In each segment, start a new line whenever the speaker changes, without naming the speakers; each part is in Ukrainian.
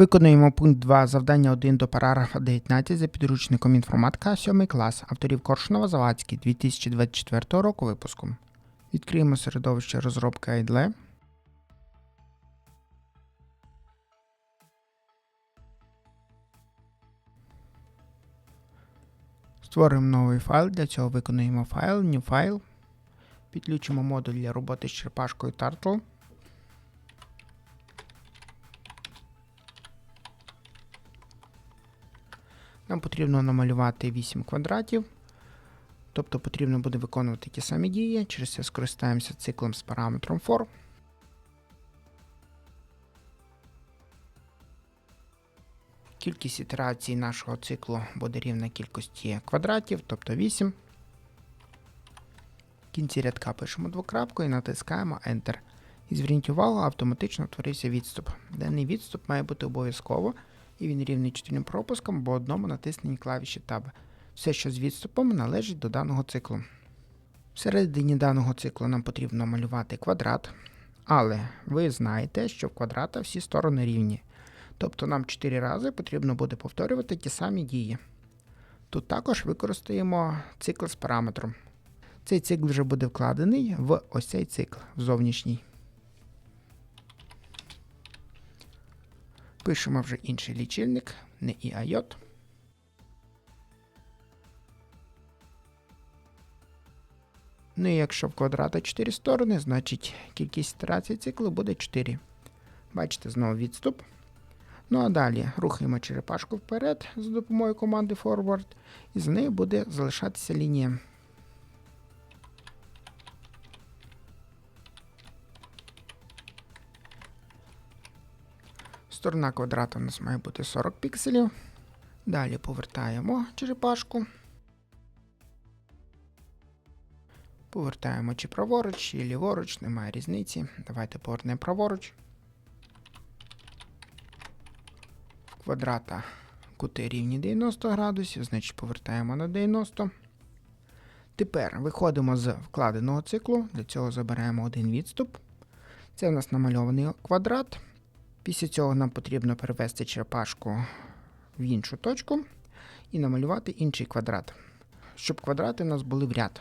Виконуємо пункт 2 завдання 1 до параграфа 19 за підручником інформатика 7 клас авторів Коршунова Завадський 2024 року випуску. Відкриємо середовище розробки IDLE. Створимо новий файл. Для цього виконуємо файл, New File. Підключимо модуль для роботи з черпашкою Turtle. Нам потрібно намалювати 8 квадратів. Тобто потрібно буде виконувати ті самі дії. Через це скористаємося циклом з параметром for. Кількість ітерацій нашого циклу буде рівна кількості квадратів, тобто 8. В кінці рядка пишемо двокрапку і натискаємо Enter. І зверніть увагу, автоматично утворився відступ. Даний відступ має бути обов'язково, і він рівний чотирьом пропускам або одному натисненні клавіші Tab. Все, що з відступом, належить до даного циклу. Всередині даного циклу нам потрібно малювати квадрат, але ви знаєте, що в квадрата всі сторони рівні. Тобто нам 4 рази потрібно буде повторювати ті самі дії. Тут також використаємо цикл з параметром. Цей цикл вже буде вкладений в ось цей цикл в зовнішній. Пишемо вже інший лічильник, не іайот. Ну і якщо в квадрата 4 сторони, значить кількість ітерацій циклу буде 4. Бачите, знову відступ. Ну а далі рухаємо черепашку вперед за допомогою команди Forward, і за нею буде залишатися лінія. Сторона квадрата у нас має бути 40 пікселів. Далі повертаємо черепашку. Повертаємо чи праворуч, чи ліворуч, немає різниці. Давайте повернемо праворуч. В квадрата кути рівні 90 градусів, значить повертаємо на 90. Тепер виходимо з вкладеного циклу. Для цього забираємо один відступ. Це у нас намальований квадрат. Після цього нам потрібно перевести черепашку в іншу точку і намалювати інший квадрат, щоб квадрати у нас були в ряд.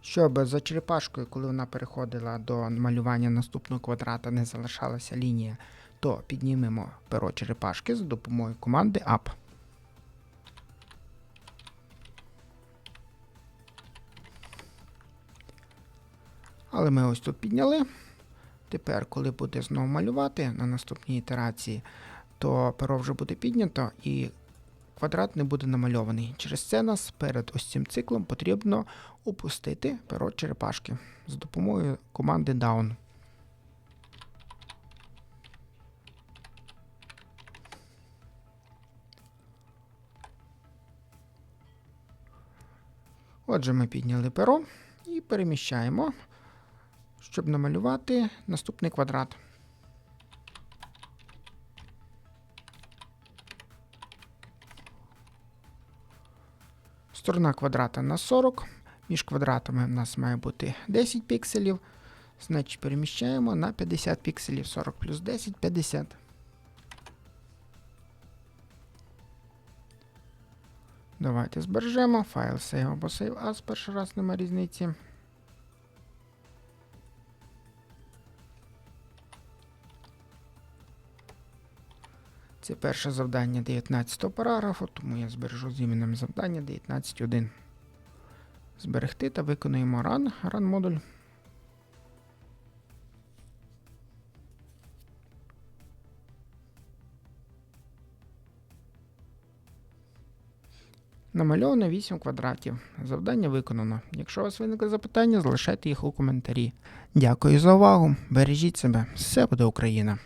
Щоб за черепашкою, коли вона переходила до малювання наступного квадрата, не залишалася лінія, то піднімемо перо черепашки за допомогою команди Up. Але ми ось тут підняли. Тепер, коли буде знову малювати на наступній ітерації, то перо вже буде піднято і квадрат не буде намальований. Через це нас перед ось цим циклом потрібно опустити перо черепашки з допомогою команди Down. Отже, ми підняли перо і переміщаємо, щоб намалювати наступний квадрат. Сторона квадрата на 40. Між квадратами у нас має бути 10 пікселів. Значить, переміщаємо на 50 пікселів. 40 плюс 10 50. Давайте збережемо. Файл save або save as. Перший раз нема різниці. Це перше завдання 19 параграфу, тому я збережу з іменем завдання 19.1. Зберегти та виконуємо run, run модуль. Намальовано 8 квадратів. Завдання виконано. Якщо у вас виникли запитання, залишайте їх у коментарі. Дякую за увагу. Бережіть себе. Все буде Україна!